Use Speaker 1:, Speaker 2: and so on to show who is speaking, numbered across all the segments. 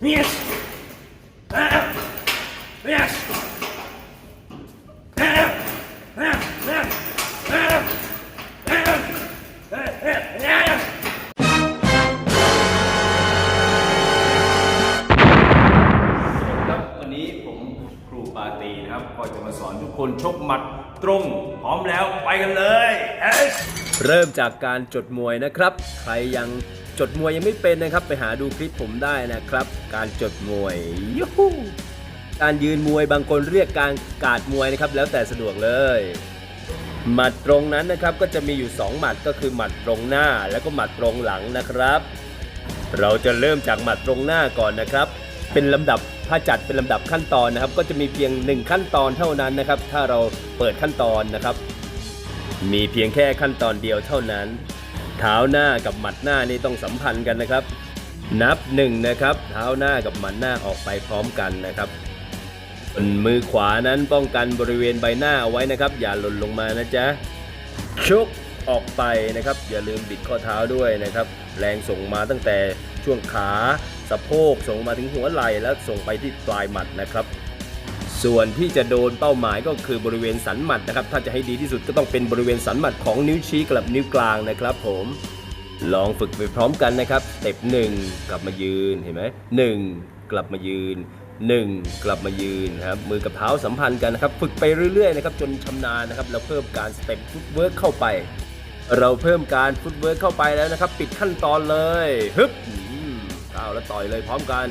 Speaker 1: Yes. Yes. Yes.
Speaker 2: ครับวันนี้ผมครูปาตีนะครับก็จะมาสอนทุกคนชกหมัดตรง พร้อมแล้วไปกันเลยเอ้ยเริ่มจากการจดมวยนะครับ ใครยัง จดมวยยังไม่เป็นนะครับ ไปหาดูคลิปผมได้นะครับ การจดมวยยูฮูการยืนมวยบางคนเรียกการกาดมวยนะครับ แล้วแต่สะดวกเลย หมัดตรงนั้นนะครับก็จะมีอยู่ 2 หมัดก็คือหมัดตรงหน้าแล้วก็หมัดตรงหลังนะครับ เราจะเริ่มจากหมัดตรงหน้าก่อนนะครับ เป็นลำดับถ้าจัดเป็นลำดับขั้นตอนนะครับ ก็จะมีเพียง 1 ขั้นตอนเท่านั้นนะครับ ถ้าเราเปิดขั้นตอนนะครับ มีเพียงแค่ขั้นตอนเดียวเท่านั้น เท้าหน้ากับหมัดหน้านี่ต้องสัมพันธ์กันนะครับ นับหนึ่งนะครับ เท้าหน้ากับหมัดหน้าออกไปพร้อมกันนะครับส่วนมือขวานั้นป้องกันบริเวณใบหน้าเอาไว้นะครับ อย่าหล่นลงมานะจ๊ะชกออกไปนะครับ อย่าลืมบิดข้อเท้าด้วยนะครับ แรงส่งมาตั้งแต่ช่วงขาสะโพกส่งมาถึงหัวไหล่แล้วส่งไปที่ปลายหมัดนะครับ ส่วนที่จะโดนเป้าหมายก็คือบริเวณสันหมัดนะครับ ถ้าจะให้ดีที่สุดก็ต้องเป็นบริเวณสันหมัดของนิ้วชี้กับนิ้วกลางนะครับ ผม ลองฝึกไปพร้อมกันนะครับสเต็ปหนึ่งกลับมายืนเห็นไหมหนึ่งกลับมายืนหนึ่งกลับมายืนนะครับมือกับเท้าสัมพันธ์กันนะครับ ฝึกไปเรื่อยๆนะครับจนชำนาญนะครับแล้วเพิ่มการสเต็ปฟุตเวิร์กเข้าไป เราเพิ่มการฟุตเวิร์กเข้าไปแล้วนะครับ ปิดขั้นตอนเลยฮึบก้าวแล้วต่อยเลยพร้อมกัน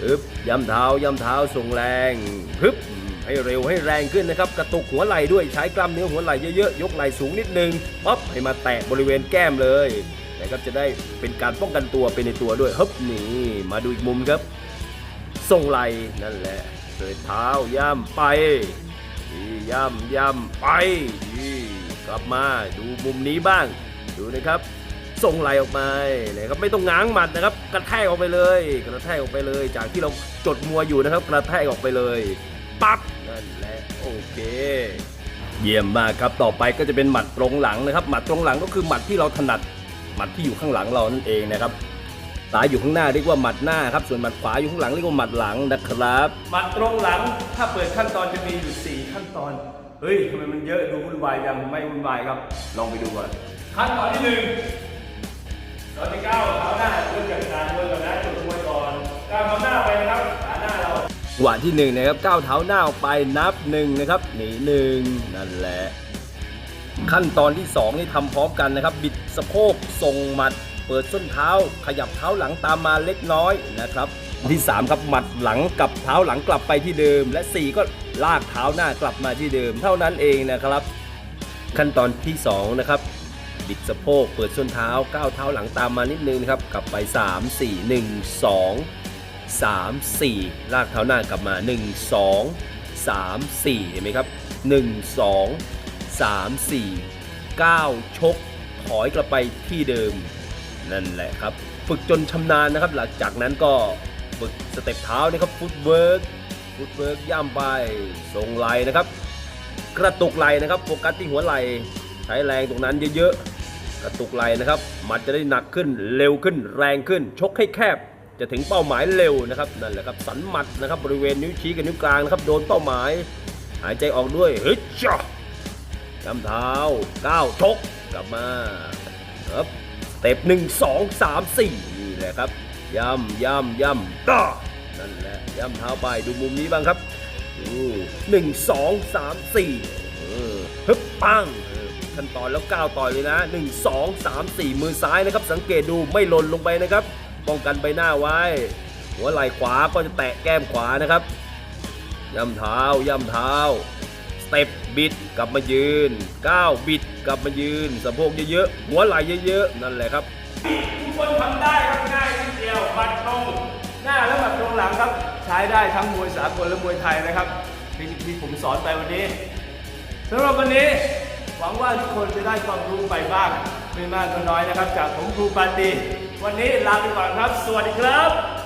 Speaker 2: ฮึบย้ำเท้าย้ำเท้าส่งแรงฮึบให้เร็วให้แรงขึ้นนะครับ กระตุกหัวไหล่ด้วยใช้กล้ามเนื้อหัวไหล่เยอะๆ ยกไหล่สูงนิดนึงป๊อปให้มาแตะบริเวณแก้มเลยนะครับจะได้เป็นการป้องกันตัวเป็นในตัวด้วยฮึบนี่มาดูอีกมุมครับส่งไหลนั่นแหละเลยเท้าย่ำไปดีย่ำย่ำไปดีกลับมาดูมุมนี้บ้าง ดูนะครับ ส่งไหลออกมานะครับไม่ต้องง้างหมัดนะครับ กระแทกออกไปเลย กระแทกออกไปเลย จากที่เราจดมัวอยู่นะครับ กระแทกออกไปเลยปั๊บนั่นแหละโอเค เยี่ยมมากครับต่อไปก็จะเป็นหมัดตรงหลังนะครับ หมัดตรงหลังก็คือหมัดที่เราถนัดหมัดที่อยู่ข้างหลังเรานั่นเองนะครับซ้ายอยู่ข้างหน้าเรียกว่าหมัดหน้าครับ ส่วนหมัดขวาอยู่ข้างหลังเรียกว่าหมัดหลังนะครับ หมัดตรงหลังถ้าเปิดขั้นตอนจะมีอยู่ 4 ขั้นตอน เฮ้ยทำไมมันเยอะดูวุ่นวายจังไม่วุ่นวายครับ ลองไปดูก่อนขั้นตอนที่หนึ่ง เราจะก้าวเท้าหน้าเริ่มจากการมวยก่อนนะจุดมวยก่อนก้าวเท้าหน้าไปนะครับขาหน้าเราหวะที่หนึ่งนะครับก้าวเท้าหน้าออกไปนับหนึ่งนะครับหนีหนึ่งนั่นแหละ ขั้นตอนที่2นี่ทำพร้อมกันนะครับ บิดสะโพกส่งหมัด เปิดส้นเท้า ขยับเท้าหลังตามมาเล็กน้อยนะครับที่3ครับหมัดหลังกับเท้าหลังกลับไปที่เดิม และ 4 ก็ลากเท้าหน้ากลับมาที่เดิม เท่านั้นเองนะครับ ขั้นตอนที่2นะครับ บิดสะโพก เปิดส้นเท้าก้าวเท้าหลังตามมานิดนึงนะครับ กลับไป 3 4 1 2 3 4 ลากเท้าหน้ากลับมา 1 2 3 4 เห็นไหมครับ 1 2 3 4 9 ชก ถอยกลับไปที่เดิม นั่นแหละครับ ฝึกจนชำนาญนะครับ หลังจากนั้นก็ฝึกสเต็ปเท้านะครับฟุตเวิร์กฟุตเวิร์กย่ำไปทรงไหลนะครับ กระตุกไหลนะครับ โฟกัสที่หัวไหล ใช้แรงตรงนั้นเยอะ กระตุกไหลนะครับมัดจะได้หนักขึ้นเร็วขึ้น แรงขึ้น ชกให้แคบ จะถึงเป้าหมายเร็วนะครับนั่นแหละครับสันหมัดนะครับบริเวณนิ้วชี้กับนิ้วกลางนะครับโดนเป้าหมาย หายใจออกด้วยเฮ้ยจ้าย้ำเท้าก้าวชกกลับมาครับเต็ปหนึ่งสองสามสี่นี่แหละครับย่ำย่ำย่ำก้านั่นแหละย่ำเท้าไปดูมุมนี้บ้างครับหนึ่งสองสามสี่เฮึบปัง ขั้นตอนแล้วก้าวต่อยเลยนะหนึ่งสองสามสี่มือซ้ายนะครับ สังเกตดูไม่หล่นลงไปนะครับ ป้องกันใบหน้าไว้ หัวไหล่ขวาก็จะแตะแก้มขวานะครับ ย่ำเท้า ย่ำเท้า สเต็ปบิดกลับมายืนก้าวบิดกลับมายืนสะโพกเยอะๆ หัวไหล่เยอะๆ นั่นแหละครับ ทุกคนทำได้ครับง่ายนิดเดียวหมัดตรงหน้าและหมัดตรงหลังครับ ใช้ได้ทั้งมวยสากลและมวยไทยนะครับที่ผมสอนไปวันนี้สำหรับวันนี้ หวังว่าทุกคนจะได้ความรู้ไปบ้างไม่มากก็น้อยนะครับ จากผมครูปาตีวันนี้ลาไปก่อนครับ สวัสดีครับ